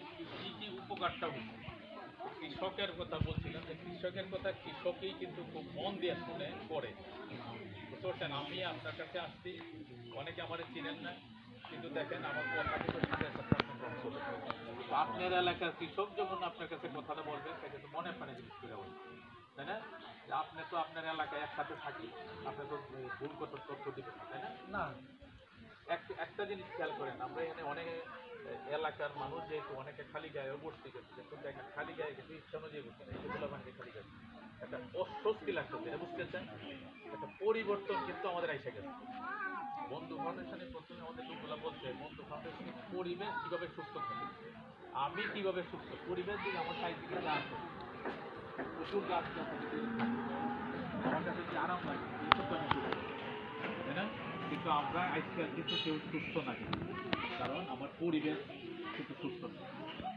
কি কি উপকারটা কৃষকের কথা বলছিলাম যে কৃষকের কথা কৃষকই কিন্তু খুব মন দিয়ে শুনে করে। বুঝতে পারছেন? আমি আপনার কাছে আসছি। অনেকে আমার চিনেন না কিন্তু দেখেন আমার কথা আপনার এলাকার কৃষক যখন আপনার কাছে কথাটা বলবে সেটা তো মনে প্রাণে জিনিস করে বলবে। তাই না? যে আপনি তো আপনার এলাকায় একসাথে থাকি আপনি তো ভুল কথা তথ্য দিবেন তাই না? না। এক- একটা জিনিস খেয়াল করেন আমরা এখানে অনেক এলাকার মানুষ যেহেতু অনেকে খালি গায়ে বসতে গেছে কিন্তু দেখেন খালি গায়ে কিন্তু ইচ্ছা অনুযায়ী বসতে না এগুলো মানে খালি গায়ে একটা অস্বস্তি লাগতেছে এটা বুঝতেছেন একটা পরিবর্তন কিন্তু আমাদের আইসে গেছে। বন্ধু ফাউন্ডেশনে প্রথমে আমাদের লোকগুলো বলছে, বন্ধু ফাউন্ডেশনে পরিবেশ কীভাবে সুস্থ থাকে? আমি কীভাবে সুস্থ? পরিবেশ দিকে আমার চারিদিকে আছে প্রচুর গাছ গাছ আছে, আমার কাছে যে আরাম লাগে এইসব তো আমি করি। তাই না কিন্তু আমরা আজকাল কিন্তু কেউ সুস্থ না কিন্তু কারণ আমার পরিবেশ কিন্তু সুস্থ না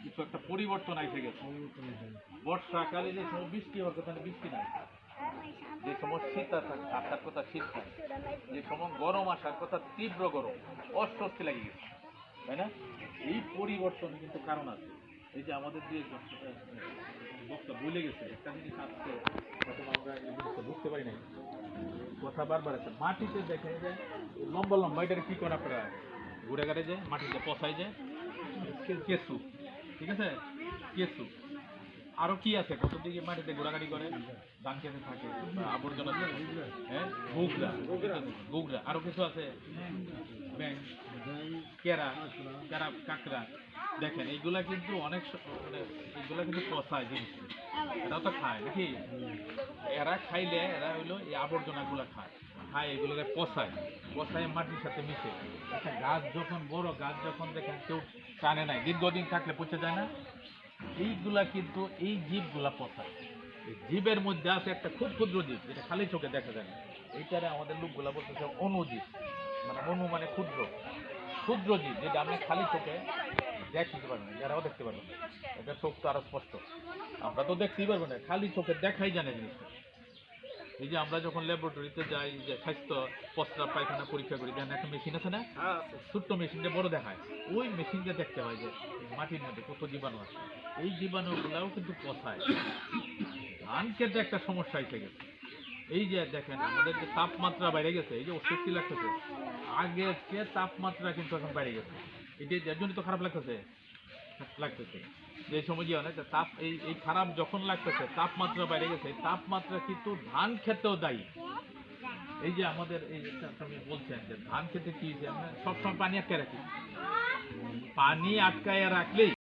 কিছু একটা পরিবর্তন আইসে গেছে। বর্ষাকালে যে সময় বৃষ্টি হওয়ার কথা বৃষ্টি নাই। যে সময় শীত আসার আসার কথা শীত নাই। যে সময় গরম আসার কথা তীব্র গরম, অস্বস্তি লাগে গেছে। তাই না? এই পরিবর্তনে কিন্তু কারণ আছে। এই যে আমাদের যে বক্তা ভুলে গেছে একটা জিনিস আজকে আমরা বুঝতে পারি নাই। কথা বারবার আছে মাটিতে দেখে যে লম্বা লম্বা এটাকে কি করে আপনারা ঘুরে ঘাড়ে যে মাটিতে পচাই যে কে- কেঁচু ঠিক আছে? কেঁচু। আরও কি আছে? কত দিকে মাটিতে ঘোরাঘাড়ি করে? ধান খেতে থাকে আবর্জনা। হ্যাঁ? গুগরা গুগরা। আরও কিছু আছে? ব্যাং কেরা কেরা কাঁকড়া। দেখেন এইগুলা কিন্তু অনেক মানে এইগুলা কিন্তু পচায় জিনিস। এরা তো খায় নাকি? এরা খাইলে এরা হইল এই আবর্জনাগুলো খায়। খায় এগুলোকে পচায়। পচায় মাটির সাথে মিশে। একটা গাছ যখন বড়, গাছ যখন দেখেন কেউ টানে নাই, দীর্ঘদিন থাকলে পচে যায় না। এইগুলা কিন্তু এই জীবগুলা পচায়। এই জীবের মধ্যে আছে একটা খুব ক্ষুদ্র জীব, যেটা খালি চোখে দেখা যায় না। এইটারে আমাদের লোকগুলা বলতেছে অনুজীব। মানে অনু মানে ক্ষুদ্র। ক্ষুদ্র জীব, যেটা আমরা খালি চোখে দেখতে পারবেন না, যারাও দেখতে পারবেন না। এটা চোখ তো আরও স্পষ্ট। আমরা তো দেখতেই পারব না খালি চোখে দেখাই জানে জিনিসটা। এই যে আমরা যখন ল্যাবরেটরিতে যাই যে স্বাস্থ্য প্রস্রাব পায়খানা পরীক্ষা করি দেখেন একটা মেশিন আছে না? হ্যাঁ ছোট্ট মেশিনটা বড় দেখায়। ওই মেশিনটা দেখতে হয় যে মাটির মধ্যে কত জীবাণু আছে। এই জীবাণুগুলাও কিন্তু পচায়। ধান খেতে একটা সমস্যা এসে গেছে। এই যে দেখেন আমাদের যে তাপমাত্রা বেড়ে গেছে এই যে অস্বস্তি লাগতেছে। আগের চেয়ে তাপমাত্রা কিন্তু এখন বেড়ে গেছে। এটা এর তো খারাপ লাগতেছে। লাগতেছে। যে সময় গিয়ে অনেক তাপ, এই খারাপ যখন লাগতেছে, তাপমাত্রা বাইরে গেছে তাপমাত্রা কিন্তু ধান খেতেও দায়ী। এই যে আমাদের এই বলছেন যে ধান খেতে কি সবসময় পানি আটকে রাখি। পানি আটকায় রাখলেই